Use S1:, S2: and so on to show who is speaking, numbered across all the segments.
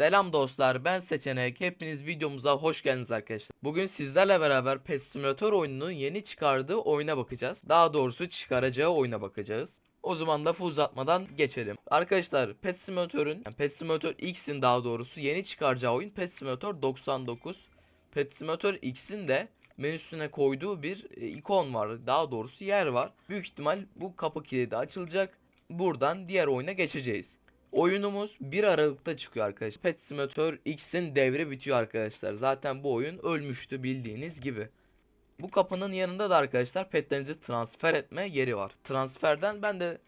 S1: Selam dostlar ben Seçenek hepiniz videomuza hoş geldiniz arkadaşlar. Bugün sizlerle beraber Pet Simulator oyununun yeni çıkardığı oyuna bakacağız. Daha doğrusu çıkaracağı oyuna bakacağız. O zaman lafı uzatmadan geçelim. Arkadaşlar Pet Simulator'un yani Pet Simulator X'in daha doğrusu yeni çıkaracağı oyun Pet Simulator 99. Pet Simulator X'in de menüsüne koyduğu bir e, ikon var. Daha doğrusu yer var. Büyük ihtimal bu kapı kilidi açılacak. Buradan diğer oyuna geçeceğiz. Oyunumuz 1 Aralık'ta çıkıyor arkadaşlar. Pet Simulator X'in devri bitiyor arkadaşlar. Zaten bu oyun ölmüştü bildiğiniz gibi. Bu kapının yanında da arkadaşlar petlerinizi transfer etme yeri var. Transferden ben de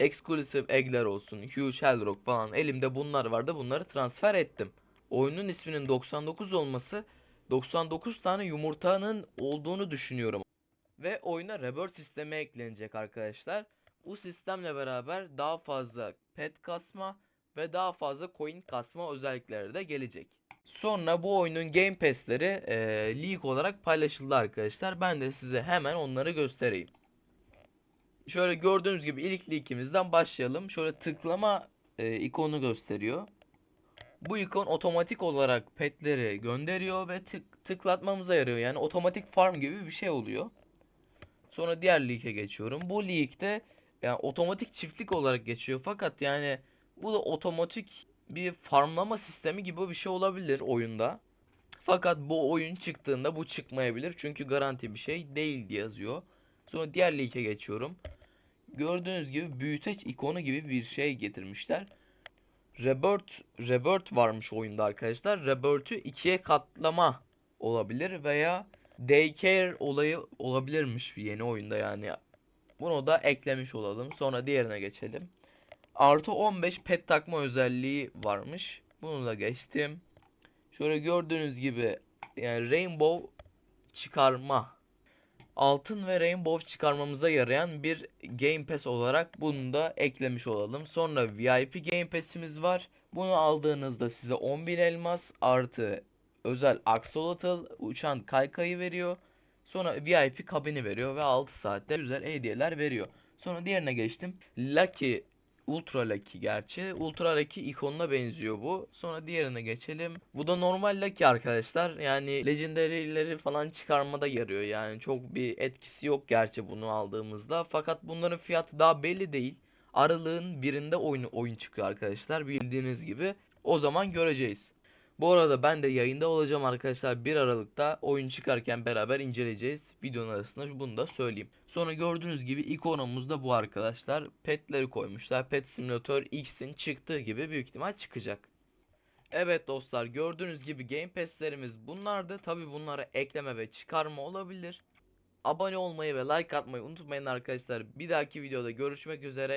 S1: Exclusive Egg'ler olsun, Huge Hellrock falan elimde bunlar vardı. Bunları transfer ettim. Oyunun isminin 99 olması 99 tane yumurtanın olduğunu düşünüyorum. Ve oyuna rebirth sistemi eklenecek arkadaşlar. Bu sistemle beraber daha fazla pet kasma ve daha fazla coin kasma özellikleri de gelecek. Sonra bu oyunun game pass'leri eee leak olarak paylaşıldı arkadaşlar. Ben de size hemen onları göstereyim. Şöyle gördüğünüz gibi ilk leak'imizden başlayalım. Şöyle tıklama eee, ikonu gösteriyor. Bu ikon otomatik olarak petleri gönderiyor ve tık tıklatmamıza yarıyor. Yani otomatik farm gibi bir şey oluyor. Sonra diğer leak'e geçiyorum. Bu leak'te yani otomatik çiftlik olarak geçiyor. Fakat yani bu da otomatik bir farmlama sistemi gibi bir şey olabilir oyunda. Fakat bu oyun çıktığında bu çıkmayabilir. Çünkü garanti bir şey değil diye yazıyor. Sonra diğer leak'e geçiyorum. Gördüğünüz gibi büyüteç ikonu gibi bir şey getirmişler. Rebirth, Rebirth varmış oyunda arkadaşlar. Rebirth'ü ikiye katlama olabilir veya Daycare olayı olabilirmiş yeni oyunda yani. Bunu da eklemiş olalım. Sonra diğerine geçelim. Artı 15 pet takma özelliği varmış. Bunu da geçtim. Şöyle gördüğünüz gibi yani Rainbow çıkarma. Altın ve Rainbow çıkarmamıza yarayan bir Game Pass olarak bunu da eklemiş olalım. Sonra VIP Game Pass'imiz var. Bunu aldığınızda size 10.000 elmas artı özel axolotl uçan kaykayı veriyor. Sonra VIP kabini veriyor ve 6 saatte güzel hediyeler veriyor. Sonra diğerine geçtim. Lucky Ultra Lucky gerçi. Ultra Lucky ikonuna benziyor bu. Sonra diğerine geçelim. Bu da normal Lucky arkadaşlar. Yani legendary'leri falan çıkarmada yarıyor. Yani çok bir etkisi yok gerçi bunu aldığımızda. Fakat bunların fiyatı daha belli değil. Aralığın birinde oyun, oyun çıkıyor arkadaşlar. Bildiğiniz gibi. O zaman göreceğiz. Bu arada ben de yayında olacağım arkadaşlar 1 Aralık'ta oyun çıkarken beraber inceleyeceğiz. Videonun arasında bunu da söyleyeyim. Sonra gördüğünüz gibi ikonumuz da bu arkadaşlar. Petleri koymuşlar. Pet Simulator X'in çıktığı gibi büyük ihtimal çıkacak. Evet dostlar gördüğünüz gibi Game Pass'lerimiz bunlardı. Tabi bunlara ekleme ve çıkarma olabilir. Abone olmayı ve like atmayı unutmayın arkadaşlar. Bir dahaki videoda görüşmek üzere.